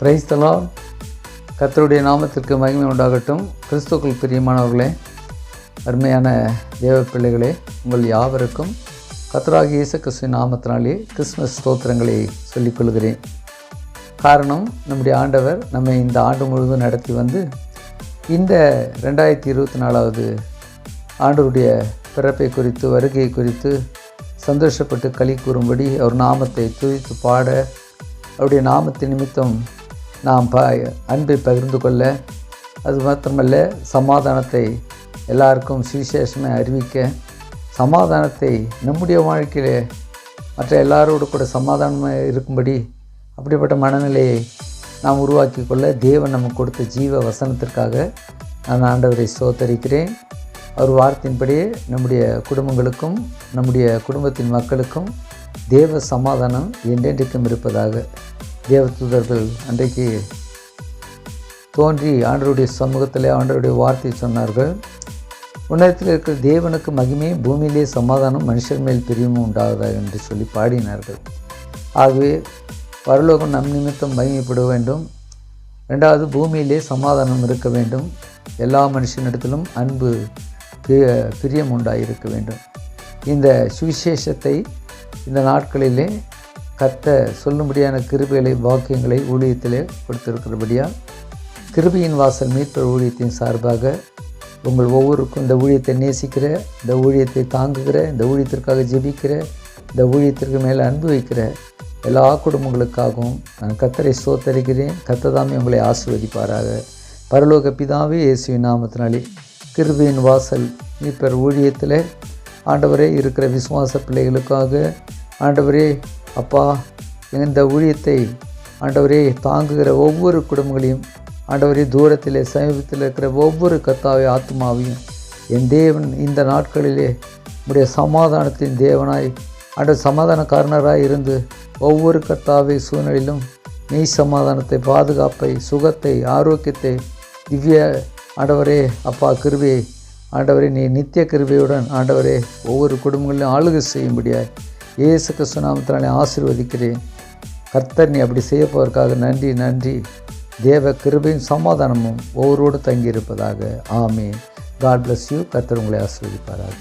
பிரைஸ்தலா கர்த்தருடைய நாமத்திற்கு மகிமை உண்டாகட்டும். கிறிஸ்துக்கள் பிரியமானவர்களே அருமையான தேவ பிள்ளைகளே உங்கள் யாவருக்கும் கத்தராகி இயேசு கிறிஸ்துவின் நாமத்தினாலே கிறிஸ்மஸ் ஸ்தோத்திரங்களை சொல்லிக் கொள்கிறேன். காரணம் நம்முடைய ஆண்டவர் நம்மை இந்த ஆண்டு முழுவதும் நடத்தி வந்து இந்த ரெண்டாயிரத்தி இருபத்தி நாலாவது ஆண்டவருடைய பிறப்பை குறித்து வருகையை குறித்து சந்தோஷப்பட்டு களி கூறும்படி அவர் நாமத்தை துதித்து பாட அவருடைய நாமத்தின் நிமித்தம் நாம் ப அன்பை பகிர்ந்து கொள்ள அது மாத்திரமல்ல சமாதானத்தை எல்லாருக்கும் சுவிசேஷமே அறிவிக்க சமாதானத்தை நம்முடைய வாழ்க்கையிலே மற்ற எல்லாரோடு கூட சமாதானமாக இருக்கும்படி அப்படிப்பட்ட மனநிலையை நாம் உருவாக்கி கொள்ள தேவன் நமக்கு கொடுத்த ஜீவ வசனத்திற்காக நான் ஆண்டவரை சோத்தரிக்கிறேன் அவர் வார்த்தையின்படியே நம்முடைய குடும்பங்களுக்கும் நம்முடைய குடும்பத்தின் மக்களுக்கும் தேவ சமாதானம் என்றென்றைக்கும் இருப்பதாக தேவதூதர்கள் அன்றைக்கு தோன்றி ஆண்டருடைய சமூகத்தில் ஆண்டருடைய வார்த்தை சொன்னார்கள். உன்னதத்தில் இருக்கிற தேவனுக்கு மகிமே பூமியிலே சமாதானம் மனுஷர் மேல் பிரியமும் உண்டாவதாக என்று சொல்லி பாடினார்கள். ஆகவே பரலோகம் நம் நிமித்தம் மகிமைப்பட வேண்டும். ரெண்டாவது பூமியிலே சமாதானம் இருக்க வேண்டும். எல்லா மனுஷனிடத்திலும் அன்பு பி- பிரியம் உண்டாயிருக்க வேண்டும். இந்த சுவிசேஷத்தை இந்த நாட்களிலே கத்த சொல்லும்படியான கிருபைகளை வாக்கியங்களை ஊழியத்திலே கொடுத்திருக்கிறபடியால் கிருபையின் வாசல் மீட்பர் ஊழியத்தின் சார்பாக உங்கள் ஒவ்வொருக்கும் இந்த ஊழியத்தை நேசிக்கிற இந்த ஊழியத்தை தாங்குகிற இந்த ஊழியத்திற்காக ஜெபிக்கிற இந்த ஊழியத்திற்கு மேலே அன்பு வைக்கிற எல்லா குடும்பங்களுக்காகவும் நான் கத்தரை சோத்தரிக்கிறேன் கத்ததாமே உங்களை ஆசீர்வதிப்பாராக. பரலோக பிதாவே இயேசுவின் நாமத்தினாலே கிருபையின் வாசல் மீட்பர் ஊழியத்தில் ஆண்டவரே இருக்கிற விசுவாச பிள்ளைகளுக்காக ஆண்டவரே அப்பா இந்த ஊழியத்தை ஆண்டவரே தாங்குகிற ஒவ்வொரு குடும்பங்களையும் ஆண்டவரே தூரத்திலே சமீபத்தில் இருக்கிற ஒவ்வொரு கத்தாவை ஆத்மாவையும் என் தேவன் இந்த நாட்களிலே உடைய சமாதானத்தின் தேவனாய் ஆண்டவர் சமாதானக்காரனராய் இருந்து ஒவ்வொரு கத்தாவை சூழ்நிலையிலும் நீ சமாதானத்தை பாதுகாப்பை சுகத்தை ஆரோக்கியத்தை திவ்ய ஆண்டவரே அப்பா கிருபையை ஆண்டவரே நீ நித்திய கிருபையுடன் ஆண்டவரே ஒவ்வொரு குடும்பங்களிலும் ஆளுகை செய்யும்படியாய் இயேசு கிறிஸ்து நாமத்தினாலே ஆசீர்வதிக்கிறேன். கர்த்தர் நீ அப்படி செய்ய போவதற்காக நன்றி நன்றி. தேவ கிருபையும் சமாதானமும் ஒவ்வொருவோடு தங்கியிருப்பதாக. ஆமே காட் பிளஸ் யூ கர்த்தர் உங்களை ஆசீர்வதிப்பாராக.